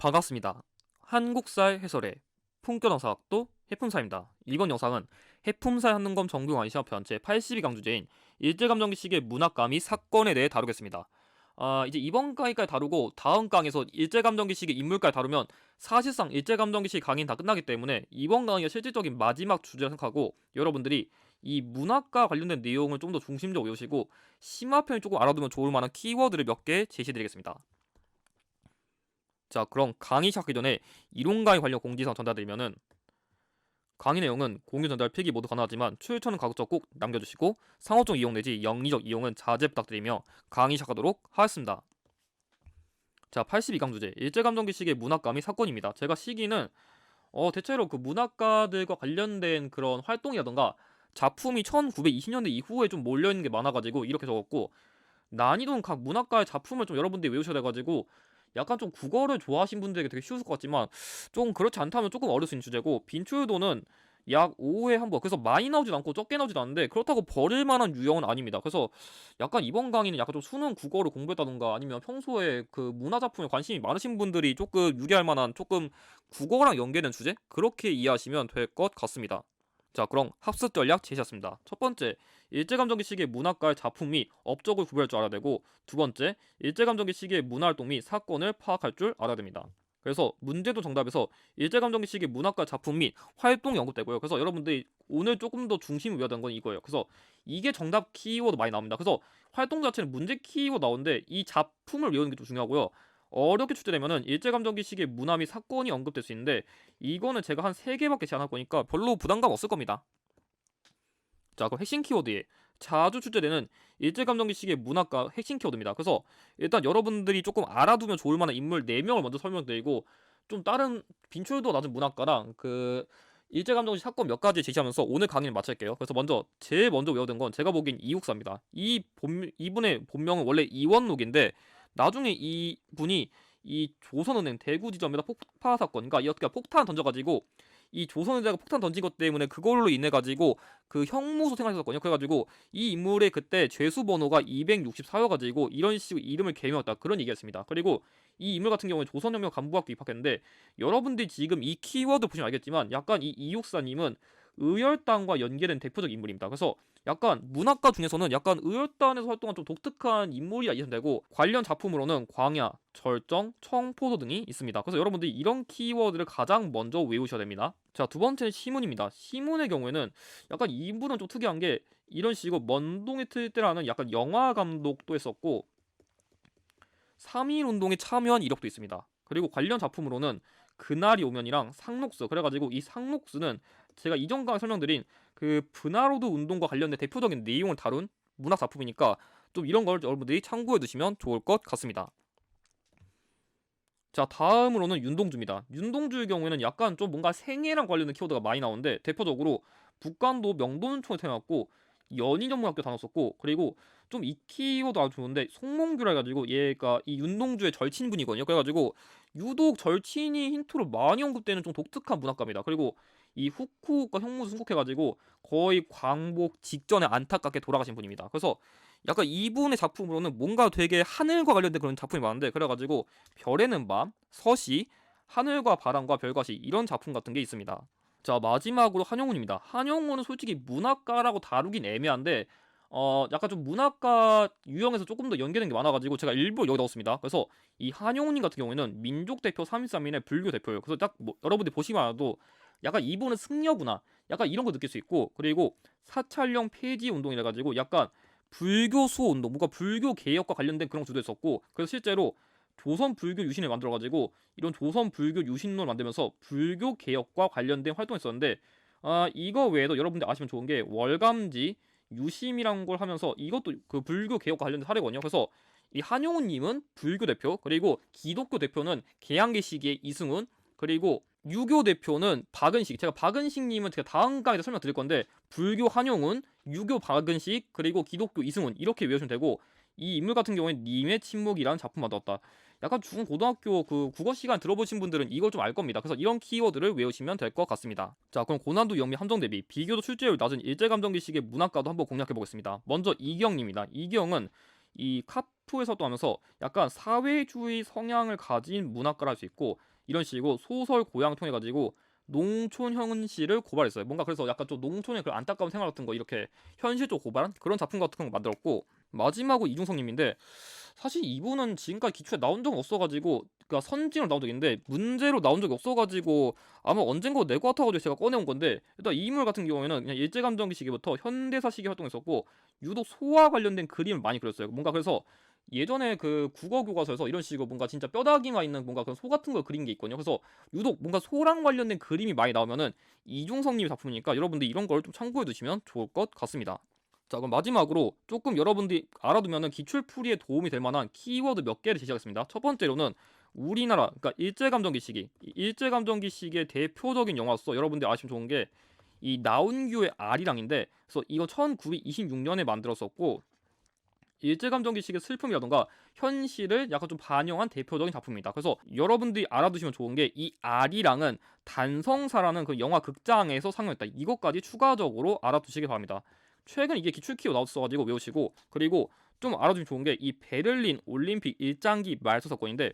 반갑습니다. 한국사의 해설의 품격영사학도 해품사입니다. 이번 영상은 해품사의 한능검 정규관이 시합편 제82강 주제인 일제감정기식의 문학감이 사건에 대해 다루겠습니다. 아, 이제 이번 강의까지 다루고 다음 강에서 일제감정기식의 인물까지 다루면 사실상 일제감정기식 강의는 다 끝나기 때문에 이번 강의가 실질적인 마지막 주제라 생각하고 여러분들이 이 문학과 관련된 내용을 좀 더 중심적으로 외우시고 심화편을 조금 알아두면 좋을 만한 키워드를 몇 개 제시드리겠습니다. 자, 그럼 강의 시작하기 전에 이론 강의 관련 공지사항 전달드리면은 강의 내용은 공유 전달 필기 모두 가능하지만 출처는 가급적 꼭 남겨주시고 상호적 이용 내지 영리적 이용은 자제 부탁드리며 강의 시작하도록 하겠습니다. 자, 82강 주제 일제감정기식의 문학감이 사건입니다. 제가 시기는 어 대체로 그 문학가들과 관련된 그런 활동이라던가 작품이 1920년대 이후에 좀 몰려있는 게 많아가지고 이렇게 적었고 난이도는 각 문학가의 작품을 좀 여러분들이 외우셔야 돼가지고 약간 좀 국어를 좋아하신 분들에게 되게 쉬울 것 같지만 좀 그렇지 않다면 조금 어려울 수 있는 주제고 빈출도는 약 5회 한 번. 그래서 많이 나오지도 않고 적게 나오지도 않는데 그렇다고 버릴 만한 유형은 아닙니다. 그래서 약간 이번 강의는 약간 좀 수능 국어를 공부했다던가 아니면 평소에 그 문화 작품에 관심이 많으신 분들이 조금 유리할 만한 조금 국어랑 연계된 주제 그렇게 이해하시면 될 것 같습니다. 자, 그럼 학습 전략 제시했습니다. 첫 번째, 일제감정기 시기의 문학가의 작품 및 업적을 구별할 줄 알아야 되고, 두 번째, 일제감정기 시기의 문화활동 및 사건을 파악할 줄 알아야 됩니다. 그래서 문제도 정답에서 일제감정기 시기의 문학가 작품 및 활동이 언급되고요. 그래서 여러분들이 오늘 조금 더 중심을 외워야 건 이거예요. 그래서 이게 정답 키워드 많이 나옵니다. 그래서 활동 자체는 문제 키워드 나오는데 이 작품을 외우는 게 좀 중요하고요. 어렵게 출제되면은 일제감정기 시기의 문화 및 사건이 언급될 수 있는데 이거는 제가 한 3개밖에 제안할 거니까 별로 부담감 없을 겁니다. 자, 그럼 핵심 키워드에 자주 출제되는 일제감정기 시기의 문학과 핵심 키워드입니다. 그래서 일단 여러분들이 조금 알아두면 좋을 만한 인물 4명을 먼저 설명드리고 좀 다른 빈출도 낮은 문학가랑 그 일제감정시 사건 몇 가지 제시하면서 오늘 강의를 마칠게요. 그래서 먼저 제일 먼저 외워둔 건 제가 보기엔 이국사입니다. 이 본, 이분의 본명은 원래 이원록인데 나중에 이 분이 이 조선은행 대구 지점에다 폭파 사건, 그러니까 이렇게 폭탄 던져가지고 이 조선은행가 폭탄 던진 것 때문에 그걸로 인해 가지고 그 형무소 생활했었거든요. 그래가지고 이 인물의 그때 죄수 번호가 264여가지고 이런 식으로 이름을 개명했다 그런 얘기였습니다. 그리고 이 인물 같은 경우에 조선혁명 간부학교 입학했는데 여러분들이 지금 이 키워드 보시면 알겠지만 약간 이 이육사님은 의열단과 연계된 대표적 인물입니다. 그래서 약간 문학가 중에서는 약간 의열단에서 활동한 좀 독특한 인물이라 이해하면 되고 관련 작품으로는 광야, 절정, 청포도 등이 있습니다. 그래서 여러분들이 이런 키워드를 가장 먼저 외우셔야 됩니다. 자, 두 번째는 시문입니다. 시문의 경우에는 약간 이분은 좀 특이한 게 이런 식으로 먼동의 틀때라는 약간 영화 감독도 했었고 3.1 운동에 참여한 이력도 있습니다. 그리고 관련 작품으로는 그날이 오면이랑 상록스 그래가지고 이 상록스는 제가 이전 강에 설명드린 그 브나로드 운동과 관련된 대표적인 내용을 다룬 문학 작품이니까 좀 이런 걸 여러분들이 참고해 두시면 좋을 것 같습니다. 자 다음으로는 윤동주입니다. 윤동주의 경우에는 약간 좀 뭔가 생애랑 관련된 키워드가 많이 나오는데 대표적으로 북한도 명동촌에 태어났고 연희전문학교 다녔었고 그리고 좀 이 키워드 아주 좋은데 송몽규라 해가지고 얘가 이 윤동주의 절친분이거든요. 그래가지고 유독 절친이 힌트로 많이 언급되는 좀 독특한 문학가입니다. 그리고 이 후쿠오카 형무소 승국해가지고 거의 광복 직전에 안타깝게 돌아가신 분입니다. 그래서 약간 이분의 작품으로는 뭔가 되게 하늘과 관련된 그런 작품이 많은데 그래가지고 별에는 밤, 서시, 하늘과 바람과 별과시 이런 작품 같은 게 있습니다. 자 마지막으로 한용운입니다. 한용운은 솔직히 문학가라고 다루긴 애매한데 어 약간 좀 문학가 유형에서 조금 더 연계된 게 많아가지고 제가 일부러 여기 넣었습니다. 그래서 이 한용운님 같은 경우에는 민족 대표 3.13인의 불교 대표예요. 그래서 딱 뭐 여러분들이 보시면 알아도 약간 이분은 승려구나. 약간 이런 거 느낄 수 있고 그리고 사찰령 폐지 운동이라 가지고 약간 불교 수호 운동, 뭔가 불교 개혁과 관련된 그런 주도 있었고 그래서 실제로 조선 불교 유신을 만들어 가지고 이런 조선 불교 유신론을 만들면서 불교 개혁과 관련된 활동을 했었는데 아 이거 외에도 여러분들 아시면 좋은 게 월감지 유심이란 걸 하면서 이것도 그 불교 개혁과 관련된 사례거든요. 그래서 이 한용운 님은 불교 대표 그리고 기독교 대표는 개항계 시기의 이승훈 그리고 유교 대표는 박은식. 제가 박은식님은 제가 다음 강의에 설명드릴 건데 불교 한용운, 유교 박은식, 그리고 기독교 이승훈 이렇게 외우시면 되고 이 인물 같은 경우에 님의 침묵이라는 작품 만들었다. 약간 중 고등학교 그 국어 시간 들어보신 분들은 이걸 좀 알 겁니다. 그래서 이런 키워드를 외우시면 될 것 같습니다. 자, 그럼 고난도 영미 함정 대비 비교도 출제율 낮은 일제감정기식의 문학가도 한번 공략해 보겠습니다. 먼저 이경입니다. 이경은 이 카프에서도 하면서 약간 사회주의 성향을 가진 문학가라 할 수 있고 이런 식으로 소설 고향 통해 가지고 농촌 현실을 고발했어요. 뭔가 그래서 약간 좀 농촌의 그 안타까운 생활 같은 거 이렇게 현실적 고발한 그런 작품 같은 거 만들었고 마지막으로 이중성님인데 사실 이분은 지금까지 기초에 나온 적은 없어가지고 그러니까 선징으로 나온 적이 있는데 문제로 나온 적이 없어가지고 아마 언젠가 낼것 같아가지고 제가 꺼내온 건데 일단 이 인물 같은 경우에는 그냥 일제감정기 시기부터 현대사 시기 활동했었고 유독 소와 관련된 그림을 많이 그렸어요. 뭔가 그래서 예전에 그 국어 교과서에서 이런 식으로 뭔가 진짜 뼈다귀가 있는 뭔가 그런 소 같은 걸 그린 게 있거든요. 그래서 유독 뭔가 소랑 관련된 그림이 많이 나오면은 이중성님의 작품이니까 여러분들 이런 걸 좀 참고해 두시면 좋을 것 같습니다. 자 그럼 마지막으로 조금 여러분들이 알아두면은 기출풀이에 도움이 될 만한 키워드 몇 개를 제시하겠습니다. 첫 번째로는 우리나라 그러니까 일제감정기 시기 이 일제감정기 시기의 대표적인 영화로서 여러분들 아시면 좋은 게 이 나운규의 아리랑인데 그래서 이거 1926년에 만들었었고 일제감정기 시기의 슬픔이라던가 현실을 약간 좀 반영한 대표적인 작품입니다. 그래서 여러분들이 알아두시면 좋은 게 이 아리랑은 단성사라는 그 영화 극장에서 상영했다. 이것까지 추가적으로 알아두시기 바랍니다. 최근 이게 기출키로 나왔어가지고 외우시고 그리고 좀 알아두면 좋은 게 이 베를린 올림픽 일장기 말소 사건인데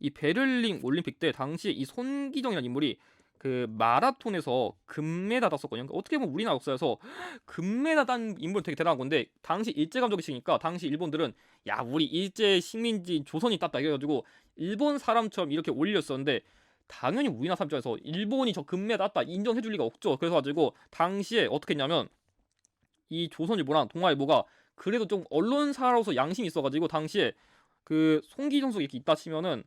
이 베를린 올림픽 때 당시 이 손기정이라는 인물이 그 마라톤에서 금메달 땄었거든요. 그러니까 어떻게 보면 우리나라 역사에서 금메달 딴 인물 되게 대단한 건데 당시 일제감정기시니까 당시 일본들은 야 우리 일제 식민지 조선이 땄다 이래가지고 일본 사람처럼 이렇게 올렸었는데 당연히 우리나라 사람 입장에서 일본이 저 금메달 땄다 인정해줄 리가 없죠. 그래서가지고 당시에 어떻게 했냐면 이 조선일보랑 동아일보가 그래도 좀 언론사로서 양심이 있어가지고 당시에 그 송기정수 이렇게 있다 치면은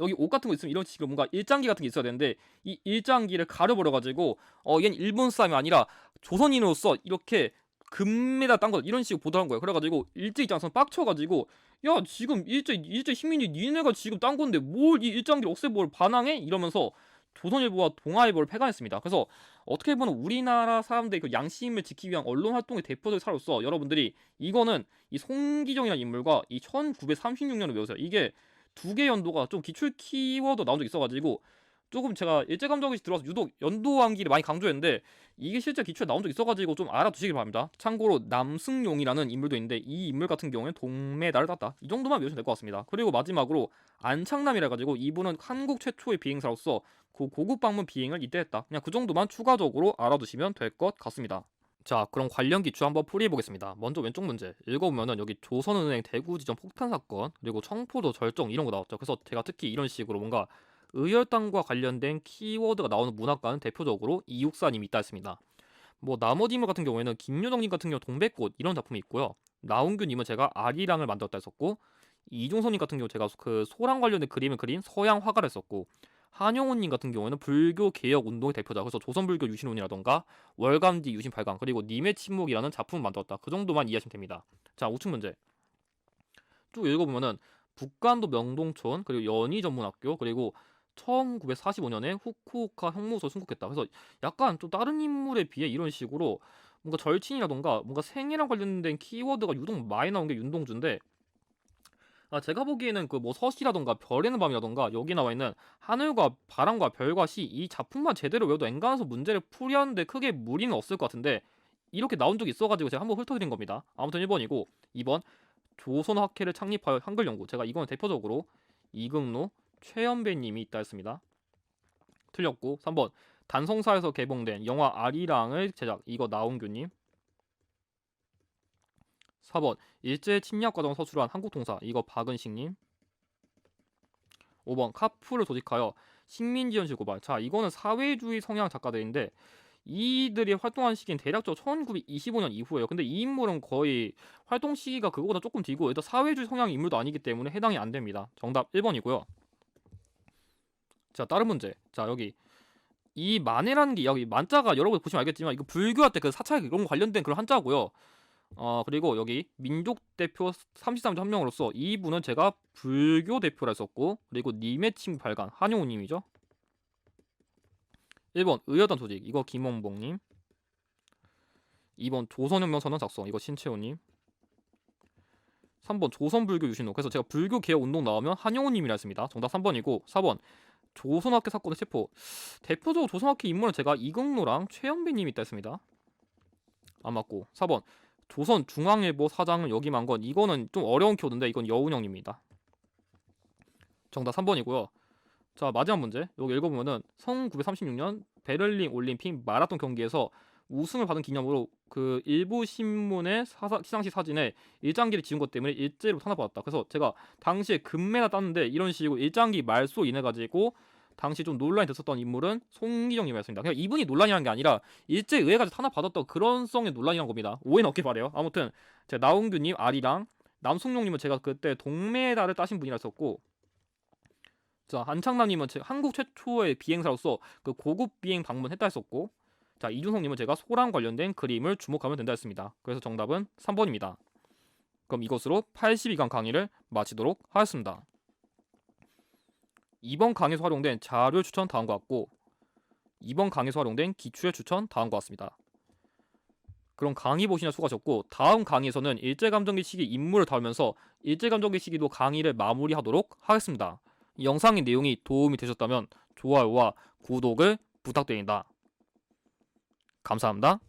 여기 옷 같은 거 있으면 이런 식으로 뭔가 일장기 같은 게 있어야 되는데 이 일장기를 가려버려 가지고 어 얘는 일본 사람이 아니라 조선인으로서 이렇게 금메달 딴 거 이런 식으로 보도한 거예요. 그래가지고 일제 입장에서 빡쳐가지고 야 지금 일제 일제 식민지 니네가 지금 딴 건데 뭘 이 일장기를 없애볼 반항해 이러면서 조선일보와 동아일보를 폐간했습니다. 그래서 어떻게 보면 우리나라 사람들의 그 양심을 지키기 위한 언론 활동의 대표적인 사로서 여러분들이 이거는 이 송기정이라는 인물과 이 1936년을 외우세요. 이게 두 개 연도가 좀 기출 키워드 나온 적 있어가지고 조금 제가 일제감정기 들어와서 유독 연도 암기를 많이 강조했는데 이게 실제 기출에 나온 적 있어가지고 좀 알아두시길 바랍니다. 참고로 남승용이라는 인물도 있는데 이 인물 같은 경우에는 동메달을 땄다. 이 정도만 외우시면 될 것 같습니다. 그리고 마지막으로 안창남이라 가지고 이분은 한국 최초의 비행사로서 그 고급 방문 비행을 이때 했다. 그냥 그 정도만 추가적으로 알아두시면 될 것 같습니다. 자, 그럼 관련 기출 한번 풀이해 보겠습니다. 먼저 왼쪽 문제 읽어보면은 여기 조선은행 대구지점 폭탄 사건 그리고 청포도 절정 이런 거 나왔죠. 그래서 제가 특히 이런 식으로 뭔가 의열당과 관련된 키워드가 나오는 문학과는 대표적으로 이육사님이 있다 했습니다. 뭐 나머지 인물 같은 경우에는 김효정님 같은 경우 동백꽃 이런 작품이 있고요. 나운규님은 제가 아리랑을 만들었다 했었고 이종선님 같은 경우 제가 그 소랑 관련된 그림을 그린 서양 화가를 했었고 한용운님 같은 경우에는 불교 개혁 운동의 대표자. 그래서 조선불교 유신운이라던가 월감지 유신 발광 그리고 님의 침묵이라는 작품을 만들었다. 그 정도만 이해하시면 됩니다. 자 우측 문제 쭉 읽어보면은 북간도 명동촌 그리고 연희 전문학교 그리고 1945년에 후쿠오카 형무소 순국했다. 그래서 약간 좀 다른 인물에 비해 이런 식으로 뭔가 절친이라던가 뭔가 생애랑 관련된 키워드가 유독 많이 나온 게 윤동주인데 아, 제가 보기에는 그 뭐 서시라던가 별에는 밤이라던가 여기 나와 있는 하늘과 바람과 별과 시 이 작품만 제대로 외워도 엔간해서 문제를 풀이하는데 크게 무리는 없을 것 같은데 이렇게 나온 적이 있어가지고 제가 한번 훑어드린 겁니다. 아무튼 1번이고 2번 조선학회를 창립하여 한글 연구 제가 이건 대표적으로 이극노 최연배님이 있다 했습니다. 틀렸고 3번 단성사에서 개봉된 영화 아리랑을 제작 이거 나온규님 4번. 일제 침략 과정 서술한 한국 통사. 이거 박은식님. 5번. 카프를 조직하여 식민지 현실 고발. 자 이거는 사회주의 성향 작가들인데 이들이 활동한 시기는 대략적으로 1925년 이후예요. 근데 이 인물은 거의 활동 시기가 그거보다 조금 뒤고 일단 사회주의 성향 인물도 아니기 때문에 해당이 안 됩니다. 정답 1번이고요. 자 다른 문제. 자 여기. 이 만해라는 게 여기 만자가 여러분 보시면 알겠지만 이거 불교할 때 그 사찰 이런 거 관련된 그런 한자고요 어 그리고 여기 민족 대표 33조 한 명으로서 이분은 제가 불교 대표라 했었고 그리고 님의 침 발간 한용우 님이죠. 1번 의여단 조직. 이거 김원봉 님. 2번 조선혁명 선언 작성. 이거 신채호 님. 3번 조선불교 유신호 그래서 제가 불교 개혁 운동 나오면 한용우 님이라 했습니다. 정답 3번이고. 4번 조선학회 사건의 체포. 대표적으로 조선학회 인물은 제가 이극노랑 최영배 님이 있다 했습니다. 안 맞고. 4번 조선 중앙일보 사장을 역임한 건 이거는 좀 어려운 키워드인데 이건 여운형입니다. 정답 3번이고요. 자 마지막 문제 여기 읽어보면은 1936년 베를린 올림픽 마라톤 경기에서 우승을 받은 기념으로 그 일부 신문의 사사, 시상식 사진에 일장기를 지운 것 때문에 일제로 탄압받았다. 그래서 제가 당시에 금메달 땄는데 이런 식으로 일장기 말소 인해 가지고 당시 좀 논란이 됐었던 인물은 송기정님이었습니다. 그냥 이분이 논란이란 게 아니라 일제 의회가 탄압받았던 그런 성의 논란이란 겁니다. 오해는 없길 바래요. 아무튼 제가 나홍규님, 아리랑 남송룡님은 제가 그때 동메달을 따신 분이라 했었고 자 한창남님은 제 한국 최초의 비행사로서 그 고급 비행 방문했다 했었고 자 이준성님은 제가 소랑 관련된 그림을 주목하면 된다 했습니다. 그래서 정답은 3번입니다. 그럼 이것으로 82강 강의를 마치도록 하겠습니다. 이번 강의에서 활용된 자료 추천 다음과 같고 이번 강의에서 활용된 기출의 추천 다음과 같습니다. 그럼 강의 보시냐 수고하셨고 다음 강의에서는 일제감정기 시기 인물을 다루면서 일제감정기 시기도 강의를 마무리하도록 하겠습니다. 이 영상의 내용이 도움이 되셨다면 좋아요와 구독을 부탁드립니다. 감사합니다.